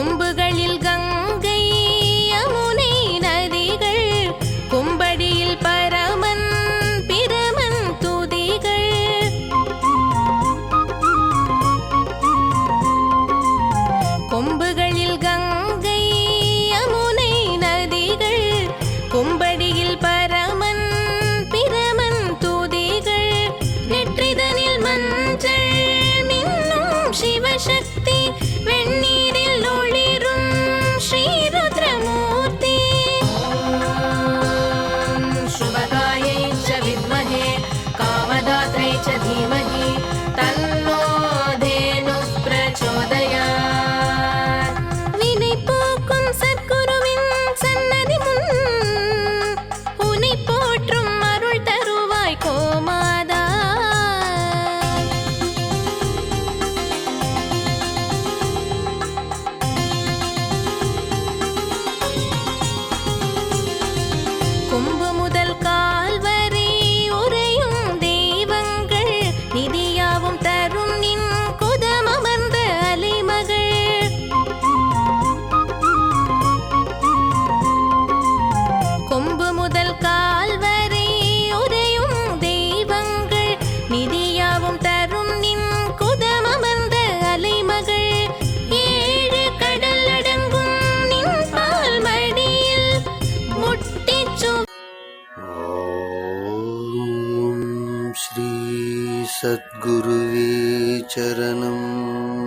കൊമ്പുകൾ श्रीसद्गुरुवे चरणम्